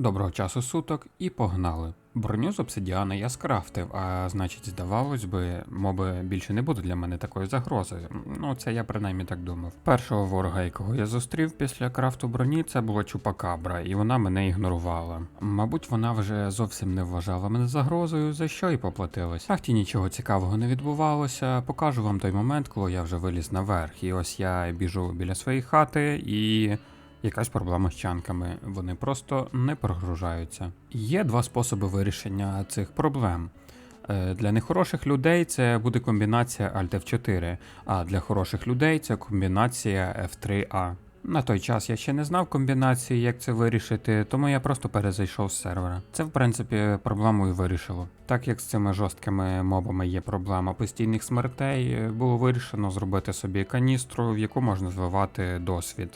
Доброго часу суток і погнали. Броню з обсидіана я скрафтив, а значить, здавалось би, моби більше не будуть для мене такою загрозою. Ну, це я принаймні так думав. Першого ворога, якого я зустрів після крафту броні, це була чупакабра, і вона мене ігнорувала. Мабуть, вона вже зовсім не вважала мене загрозою, за що і поплатилась. Факті нічого цікавого не відбувалося. Покажу вам той момент, коли я вже виліз наверх. І ось я біжу біля своєї хати і. Якась проблема з чанками, вони просто не прогружаються. Є два способи вирішення цих проблем. Е, Для нехороших людей це буде комбінація Alt F4, а для хороших людей це комбінація F3A. На той час я ще не знав комбінації, як це вирішити, тому я просто перезайшов з сервера. Це, в принципі, проблему і вирішило. Так як з цими жорсткими мобами є проблема постійних смертей, е, було вирішено зробити собі каністру, в яку можна зливати досвід.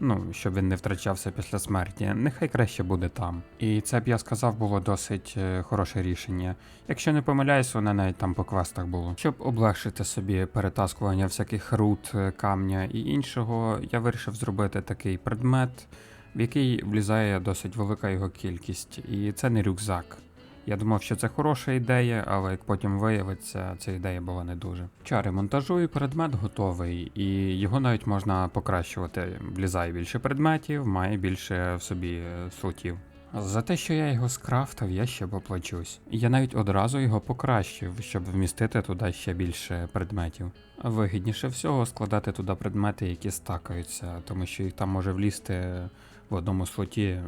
Ну, щоб він не втрачався після смерті, нехай краще буде там. І це б я сказав було досить е, хороше рішення. Якщо не помиляюсь, воно навіть там по квестах було. Щоб облегшити собі перетаскування всяких руд, е, камня і іншого, я вирішив зробити такий предмет, в який влізає досить велика його кількість, і це не рюкзак. Я думав, що це хороша ідея, але як потім виявиться, ця ідея була не дуже. Чари монтажу і предмет готовий, і його навіть можна покращувати. Влізає більше предметів, має більше в собі слотів. За те, що я його скрафтив, я ще поплачусь. Я навіть одразу його покращив, щоб вмістити туди ще більше предметів. Вигідніше всього складати туди предмети, які стакаються, тому що їх там може влізти в одному слоті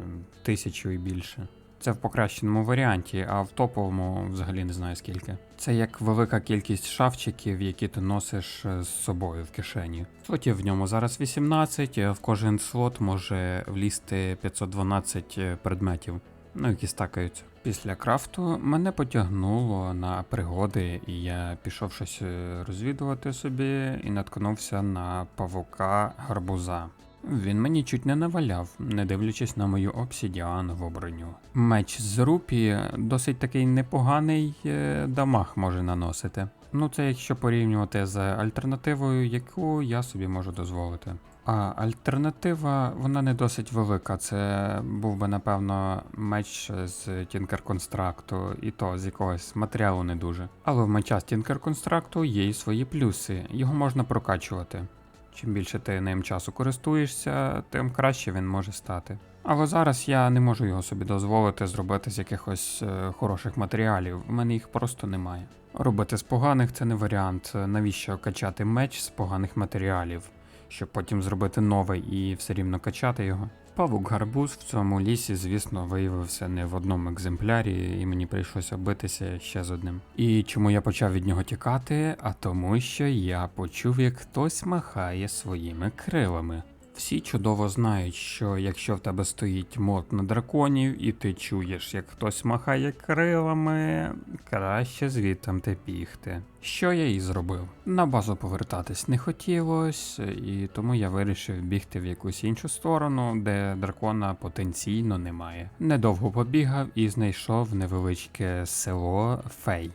тисячу і більше. Це в покращеному варіанті, а в топовому взагалі не знаю скільки. Це як велика кількість шафчиків, які ти носиш е, з собою в кишені. Слотів в ньому зараз 18, е, в кожен слот може влізти 512 предметів, ну які стакаються. Після крафту мене потягнуло на пригоди, і я пішов щось е, розвідувати собі і наткнувся на павука гарбуза. Він мені чуть не наваляв, не дивлячись на мою обсідіанову броню. Меч з рупі досить такий непоганий е, дамаг може наносити. Ну це якщо порівнювати з альтернативою, яку я собі можу дозволити. А альтернатива, вона не досить велика. Це був би, напевно, меч з Тінкер Констракту, і то з якогось матеріалу не дуже. Але в меча з Тінкер Констракту є і свої плюси, його можна прокачувати. Чим більше ти ним часу користуєшся, тим краще він може стати. Але зараз я не можу його собі дозволити зробити з якихось е, хороших матеріалів, в мене їх просто немає. Робити з поганих це не варіант. Навіщо качати меч з поганих матеріалів, щоб потім зробити новий і все рівно качати його. Павук гарбуз в цьому лісі, звісно, виявився не в одному екземплярі, і мені прийшлося битися ще з одним. І чому я почав від нього тікати? А тому, що я почув, як хтось махає своїми крилами. Всі чудово знають, що якщо в тебе стоїть мод на драконів, і ти чуєш, як хтось махає крилами, краще звідтам те бігти. Що я і зробив. На базу повертатись не хотілося, і тому я вирішив бігти в якусь іншу сторону, де дракона потенційно немає. Недовго побігав і знайшов невеличке село Фей.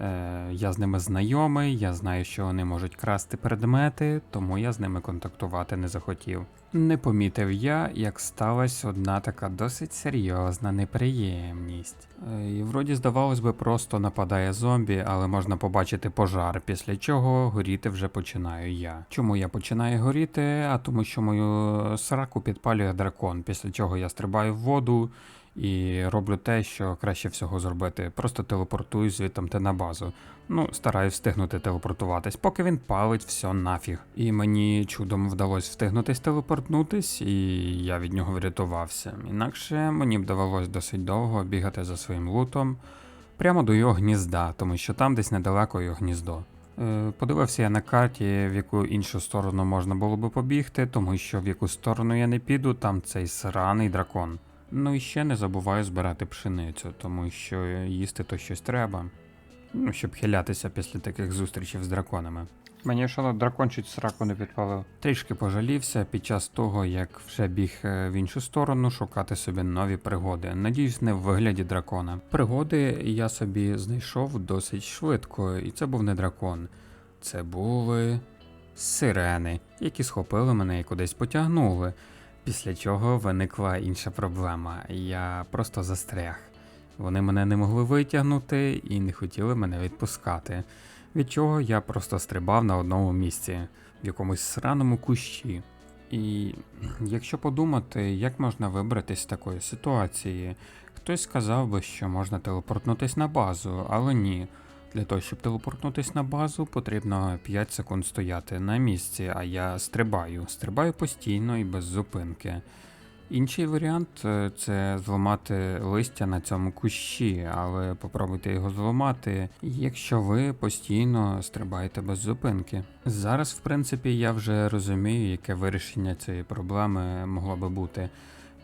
Е, я з ними знайомий, я знаю, що вони можуть красти предмети, тому я з ними контактувати не захотів. Не помітив я, як сталася одна така досить серйозна неприємність. Е, І вроді, здавалось би, просто нападає зомбі, але можна побачити пожар, після чого горіти вже починаю я. Чому я починаю горіти? А тому, що мою сраку підпалює дракон, після чого я стрибаю в воду і роблю те, що краще всього зробити. Просто телепортую звідтам те на базу. Ну, стараюсь встигнути телепортуватись, поки він палить все нафіг. І мені чудом вдалося встигнутись телепортнутись, і я від нього врятувався. Інакше мені б довелось досить довго бігати за своїм лутом прямо до його гнізда, тому що там десь недалеко його гніздо. Е, Подивився я на карті, в яку іншу сторону можна було би побігти, тому що в яку сторону я не піду, там цей сраний дракон. Ну і ще не забуваю збирати пшеницю, тому що їсти то щось треба. Ну, щоб хилятися після таких зустрічей з драконами. Мені що дракон чуть сраку не підпалив. Трішки пожалівся під час того, як вже біг е, в іншу сторону шукати собі нові пригоди. Надіюсь, не в вигляді дракона. Пригоди я собі знайшов досить швидко, і це був не дракон. Це були сирени, які схопили мене і кудись потягнули. Після чого виникла інша проблема. Я просто застряг. Вони мене не могли витягнути і не хотіли мене відпускати. Від чого я просто стрибав на одному місці, в якомусь сраному кущі. І якщо подумати, як можна вибратись з такої ситуації, хтось сказав би, що можна телепортнутись на базу, але ні. Для того, щоб телепортнутись на базу, потрібно 5 секунд стояти на місці, а я стрибаю. Стрибаю постійно і без зупинки. Інший варіант е, це зламати листя на цьому кущі, але попробуйте його зламати, якщо ви постійно стрибаєте без зупинки. Зараз, в принципі, я вже розумію, яке вирішення цієї проблеми могло би бути.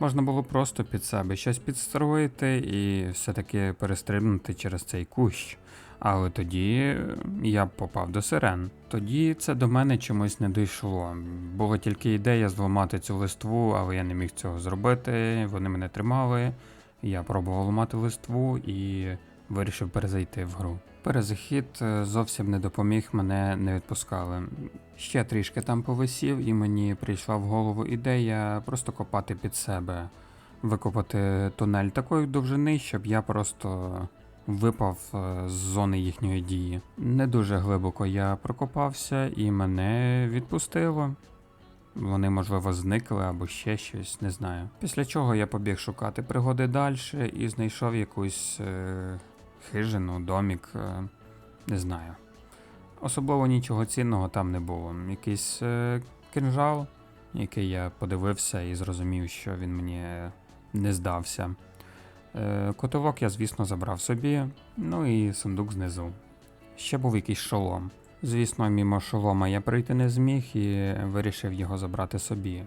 Можна було просто під себе щось підстроїти і все-таки перестрибнути через цей кущ. Але тоді я попав до сирен. Тоді це до мене чомусь не дійшло. Була тільки ідея зламати цю листву, але я не міг цього зробити. Вони мене тримали. Я пробував ламати листву і вирішив перезайти в гру. Перезахід е, зовсім не допоміг, мене не відпускали. Ще трішки там повисів, і мені прийшла в голову ідея просто копати під себе, викопати тунель такої довжини, щоб я просто випав е, з зони їхньої дії. Не дуже глибоко я прокопався і мене відпустило. Вони, можливо, зникли або ще щось, не знаю. Після чого я побіг шукати пригоди далі і знайшов якусь е, хижину, домік, е, не знаю. Особливо нічого цінного там не було. Якийсь е, кинжал, який я подивився і зрозумів, що він мені не здався. Е, Котелок я, звісно, забрав собі, ну і сундук знизу. Ще був якийсь шолом. Звісно, мімо шолома я пройти не зміг і вирішив його забрати собі.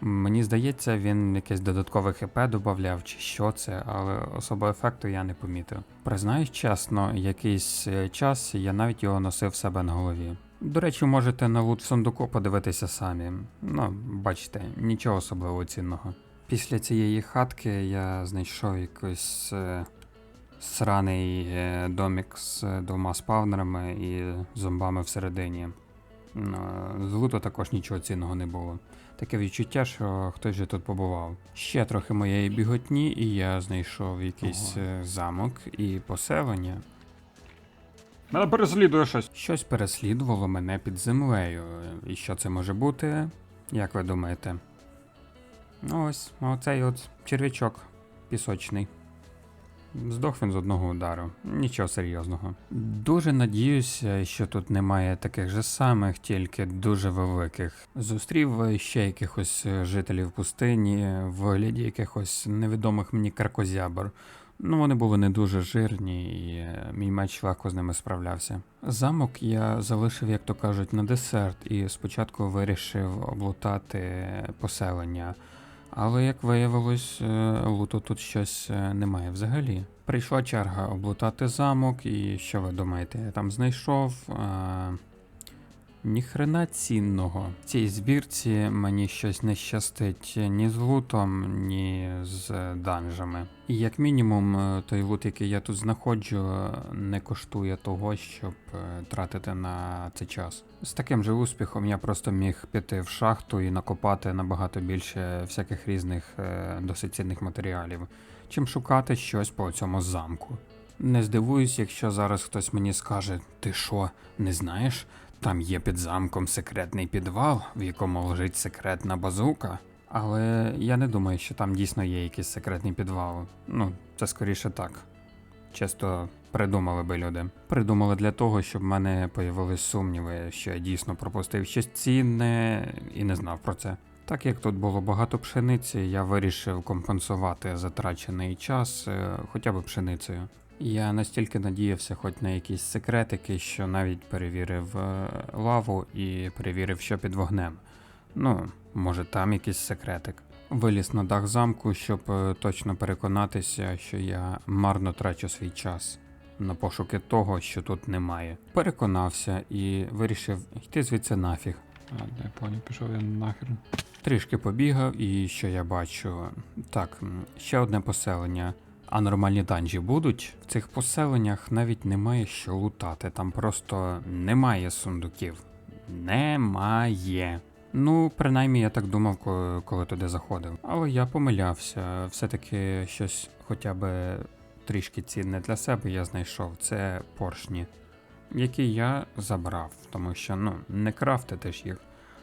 Мені здається, він якесь додаткове ХП додавав чи що це, але особо ефекту я не помітив. Признаюсь чесно, якийсь е, час я навіть його носив себе на голові. До речі, можете на лут в сундуку подивитися самі. Ну, бачите, нічого особливо цінного. Після цієї хатки я знайшов якийсь е, сраний е, домік з двома спавнерами і зомбами всередині. Ну, З луту також нічого цінного не було. Таке відчуття, що хтось же тут побував. Ще трохи моєї біготні, і я знайшов якийсь Ого. е, замок і поселення. Мене переслідує щось. Щось переслідувало мене під землею. І що це може бути? Як ви думаєте? Ну ось, оцей от черв'ячок пісочний. Здох він з одного удару. Нічого серйозного. Дуже надіюся, що тут немає таких же самих, тільки дуже великих. Зустрів ще якихось е, жителів пустині в вигляді якихось невідомих мені кракозябр. Ну, вони були не дуже жирні, і е, мій меч легко з ними справлявся. Замок я залишив, як то кажуть, на десерт, і спочатку вирішив облутати поселення. Але як виявилось, е, луту тут щось е, немає взагалі. Прийшла черга облутати замок, і що ви думаєте, я там знайшов. Ніхрена цінного. В цій збірці мені щось не щастить ні з лутом, ні з данжами. І як мінімум, е, той лут, який я тут знаходжу, не коштує того, щоб е, тратити на це час. З таким же успіхом я просто міг піти в шахту і накопати набагато більше всяких різних е, досить цінних матеріалів, чим шукати щось по цьому замку. Не здивуюсь, якщо зараз хтось мені скаже: ти що, не знаєш? Там є під замком секретний підвал, в якому лежить секретна базука. Але я не думаю, що там дійсно є якийсь секретний підвал. Ну, це скоріше так. Чисто придумали би люди. Придумали для того, щоб в мене появились сумніви, що я дійсно пропустив щось цінне і не знав про це. Так як тут було багато пшениці, я вирішив компенсувати затрачений час е, хоча б пшеницею. Я настільки надіявся хоч на якісь секретики, що навіть перевірив е, лаву і перевірив, що під вогнем. Ну, може, там якийсь секретик. Виліз на дах замку, щоб е, точно переконатися, що я марно трачу свій час на пошуки того, що тут немає. Переконався і вирішив йти звідси нафіг. А, не поняв, пішов я нахер. Трішки побігав, і що я бачу? Так, ще одне поселення. А нормальні данжі будуть? В цих поселеннях навіть немає що лутати, там просто немає сундуків. Немає. Ну, принаймні я так думав, ко- коли туди заходив. Але я помилявся. Все-таки щось хоча б трішки цінне для себе я знайшов. Це поршні, які я забрав, тому що ну, не крафтити ж їх.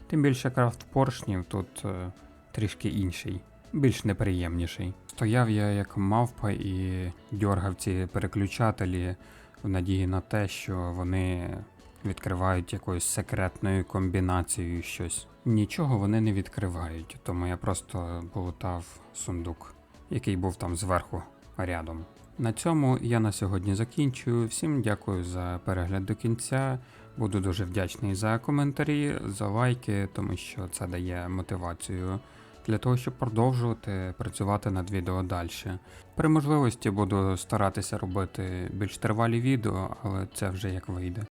Тим більше крафт поршнів тут е, трішки інший, більш неприємніший. Стояв я як мавпа і дьоргав ці переключателі в надії на те, що вони відкривають якоюсь секретною комбінацією щось. Нічого вони не відкривають, тому я просто полутав сундук, який був там зверху рядом. На цьому я на сьогодні закінчую. Всім дякую за перегляд до кінця. Буду дуже вдячний за коментарі, за лайки, тому що це дає мотивацію для того, щоб продовжувати працювати над відео далі. При можливості буду старатися робити більш тривалі відео, але це вже як вийде.